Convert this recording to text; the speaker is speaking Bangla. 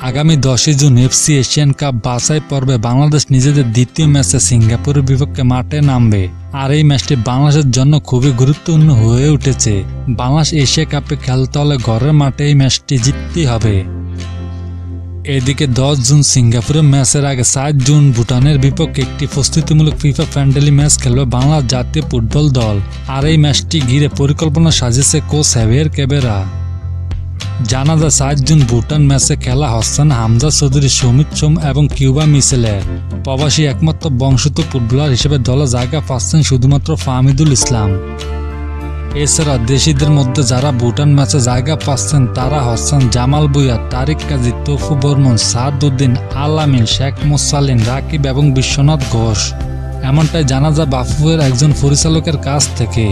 আগামী দশই জুন এফসি এশিয়ান কাপ বাছাই পর্বে বাংলাদেশ নিজেদের দ্বিতীয় ম্যাচে সিঙ্গাপুরের বিপক্ষে মাঠে নামবে। আর এই ম্যাচটি বাংলাদেশের জন্য খুবই গুরুত্বপূর্ণ হয়ে উঠেছে। বাংলাদেশ এশিয়া কাপে খেলতে হলে ঘরের মাঠে এই ম্যাচটি জিততেই হবে। এদিকে দশ জুন সিঙ্গাপুরের ম্যাচের আগে সাত জুন ভুটানের বিপক্ষে একটি প্রস্তুতিমূলক ফিফা ফ্রেন্ডলি ম্যাচ খেলবে বাংলার জাতীয় ফুটবল দল। আর এই ম্যাচটি ঘিরে পরিকল্পনা সাজিয়েছে কোচ হ্যাভিয়ার কেবেরা জানা যায় সাত জুন ভুটান ম্যাচে খেলা হচ্ছেন হামজা চৌধুরী, সমিত সোম এবং কিউবা মিসেলের প্রবাসী একমাত্র বংশত ফুটবলার হিসেবে দলে জায়গা পাচ্ছেন শুধুমাত্র ফাহমিদুল ইসলাম। এছাড়া দেশিদের মধ্যে যারা ভুটান ম্যাচে জায়গা পাচ্ছেন, তারা হচ্ছেন জামাল বুয়া তারিক কাজী তফু বর্মন, সাদউদ্দিন, আলামিন, শেখ মুসালিন, রাকিব এবং বিশ্বনাথ ঘোষ। এমনটাই জানা যায় বাফুয়ের একজন পরিচালকের কাছ থেকে।